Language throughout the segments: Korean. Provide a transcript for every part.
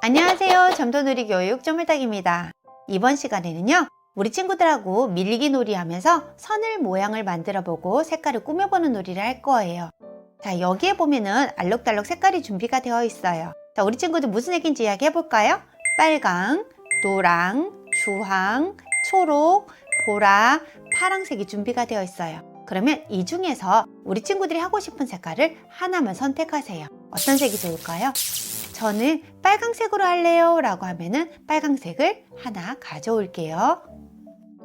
안녕하세요. 점토놀이 교육 쪼물딱입니다. 이번 시간에는요. 우리 친구들하고 밀기 놀이 하면서 선을 모양을 만들어 보고 색깔을 꾸며보는 놀이를 할 거예요. 자, 여기에 보면은 알록달록 색깔이 준비가 되어 있어요. 자, 우리 친구들 무슨 색인지 이야기 해 볼까요? 빨강, 노랑, 주황, 초록, 보라, 파랑색이 준비가 되어 있어요. 그러면 이 중에서 우리 친구들이 하고 싶은 색깔을 하나만 선택하세요. 어떤 색이 좋을까요? 저는 빨강색으로 할래요 라고 하면은 빨강색을 하나 가져올게요.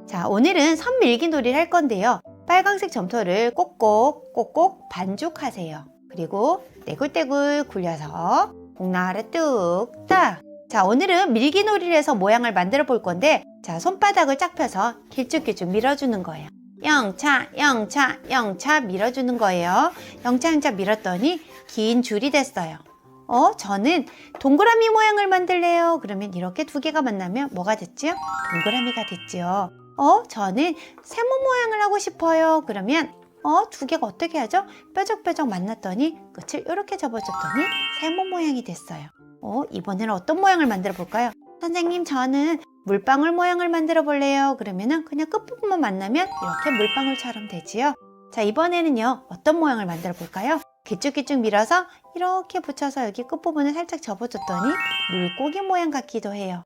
자, 오늘은 선 밀기 놀이를 할 건데요. 빨강색 점토를 꼭꼭 꼭꼭 반죽하세요. 그리고 떼굴떼굴 굴려서 복나라 뚝딱. 자, 오늘은 밀기 놀이를 해서 모양을 만들어 볼 건데, 자, 손바닥을 쫙 펴서 길쭉길쭉 밀어주는 거예요. 영차, 영차, 영차 밀어주는 거예요. 영차, 영차 밀었더니 긴 줄이 됐어요. 어, 저는 동그라미 모양을 만들래요. 그러면 이렇게 두 개가 만나면 뭐가 됐지요? 동그라미가 됐지요. 어, 저는 세모 모양을 하고 싶어요. 그러면 어, 두 개가 어떻게 하죠? 뾰족뾰족 만났더니 끝을 이렇게 접어줬더니 세모 모양이 됐어요. 어, 이번에는 어떤 모양을 만들어 볼까요? 선생님, 저는 물방울 모양을 만들어 볼래요. 그러면은 그냥 끝부분만 만나면 이렇게 물방울처럼 되지요. 자, 이번에는요, 어떤 모양을 만들어 볼까요? 길쭉길쭉 밀어서 이렇게 붙여서 여기 끝부분을 살짝 접어줬더니 물고기 모양 같기도 해요.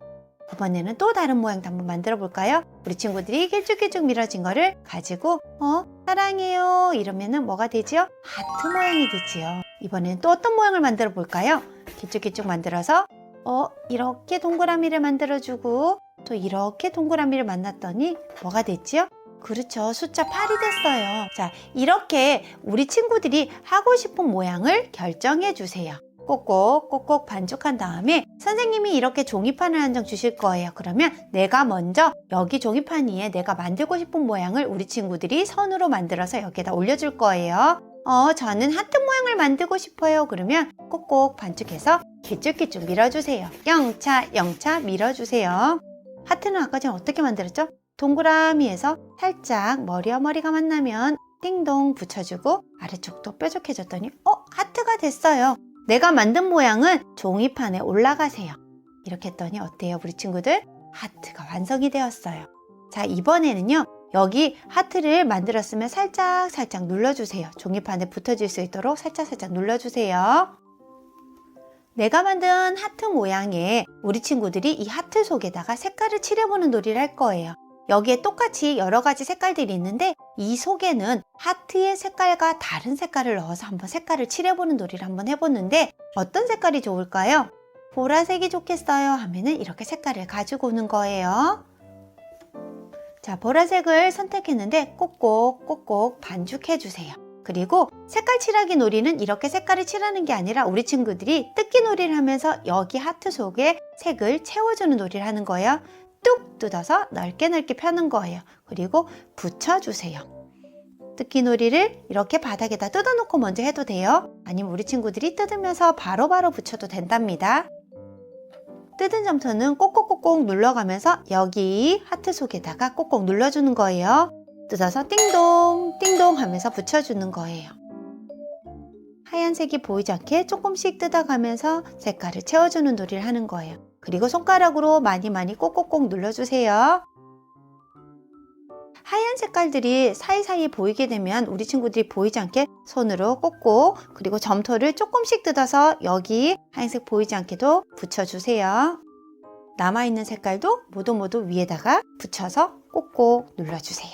이번에는 또 다른 모양도 한번 만들어 볼까요? 우리 친구들이 길쭉길쭉 밀어진 거를 가지고 어 사랑해요 이러면은 뭐가 되지요? 하트 모양이 되지요. 이번에는 또 어떤 모양을 만들어 볼까요? 길쭉길쭉 만들어서 어 이렇게 동그라미를 만들어주고 또 이렇게 동그라미를 만났더니 뭐가 됐지요? 그렇죠. 숫자 8이 됐어요. 자, 이렇게 우리 친구들이 하고 싶은 모양을 결정해 주세요. 꼭꼭 꼭꼭 반죽한 다음에 선생님이 이렇게 종이판을 한 장 주실 거예요. 그러면 내가 먼저 여기 종이판 위에 내가 만들고 싶은 모양을 우리 친구들이 선으로 만들어서 여기에다 올려줄 거예요. 어, 저는 하트 모양을 만들고 싶어요. 그러면 꼭꼭 반죽해서 길쭉길쭉 밀어주세요. 영차, 영차 밀어주세요. 하트는 아까 전에 어떻게 만들었죠? 동그라미에서 살짝 머리와 머리가 만나면 띵동 붙여주고 아래쪽도 뾰족해졌더니 어? 하트가 됐어요. 내가 만든 모양은 종이판에 올라가세요. 이렇게 했더니 어때요 우리 친구들? 하트가 완성이 되었어요. 자 이번에는요. 여기 하트를 만들었으면 살짝 살짝 눌러주세요. 종이판에 붙어질 수 있도록 살짝 살짝 눌러주세요. 내가 만든 하트 모양에 우리 친구들이 이 하트 속에다가 색깔을 칠해보는 놀이를 할 거예요. 여기에 똑같이 여러 가지 색깔들이 있는데 이 속에는 하트의 색깔과 다른 색깔을 넣어서 한번 색깔을 칠해보는 놀이를 한번 해보는데 어떤 색깔이 좋을까요? 보라색이 좋겠어요 하면은 이렇게 색깔을 가지고 오는 거예요. 자, 보라색을 선택했는데 꼭꼭 꼭꼭 반죽해 주세요. 그리고 색깔 칠하기 놀이는 이렇게 색깔을 칠하는 게 아니라 우리 친구들이 뜯기 놀이를 하면서 여기 하트 속에 색을 채워주는 놀이를 하는 거예요. 뚝 뜯어서 넓게 넓게 펴는 거예요. 그리고 붙여주세요. 뜯기 놀이를 이렇게 바닥에다 뜯어놓고 먼저 해도 돼요. 아니면 우리 친구들이 뜯으면서 바로바로 붙여도 된답니다. 뜯은 점토는 꼭꼭꼭꼭 눌러가면서 여기 하트 속에다가 꼭꼭 눌러주는 거예요. 뜯어서 띵동 띵동 하면서 붙여주는 거예요. 하얀색이 보이지 않게 조금씩 뜯어가면서 색깔을 채워주는 놀이를 하는 거예요. 그리고 손가락으로 많이 많이 꼭꼭꼭 눌러주세요. 하얀 색깔들이 사이사이에 보이게 되면 우리 친구들이 보이지 않게 손으로 꼭꼭 그리고 점토를 조금씩 뜯어서 여기 하얀색 보이지 않게도 붙여주세요. 남아있는 색깔도 모두 모두 위에다가 붙여서 꼭꼭 눌러주세요.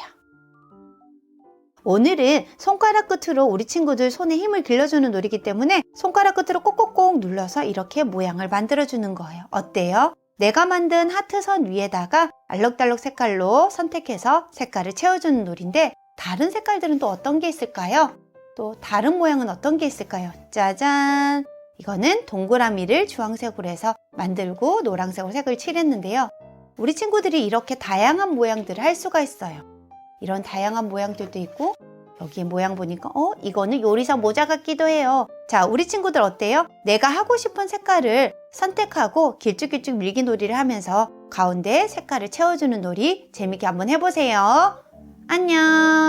오늘은 손가락 끝으로 우리 친구들 손에 힘을 길러주는 놀이기 때문에 손가락 끝으로 꼭꼭꼭 눌러서 이렇게 모양을 만들어주는 거예요. 어때요? 내가 만든 하트선 위에다가 알록달록 색깔로 선택해서 색깔을 채워주는 놀인데 다른 색깔들은 또 어떤 게 있을까요? 또 다른 모양은 어떤 게 있을까요? 짜잔! 이거는 동그라미를 주황색으로 해서 만들고 노란색으로 색을 칠했는데요. 우리 친구들이 이렇게 다양한 모양들을 할 수가 있어요. 이런 다양한 모양들도 있고 여기 모양 보니까 어 이거는 요리사 모자 같기도 해요. 자 우리 친구들 어때요? 내가 하고 싶은 색깔을 선택하고 길쭉길쭉 밀기 놀이를 하면서 가운데 색깔을 채워주는 놀이 재밌게 한번 해보세요. 안녕.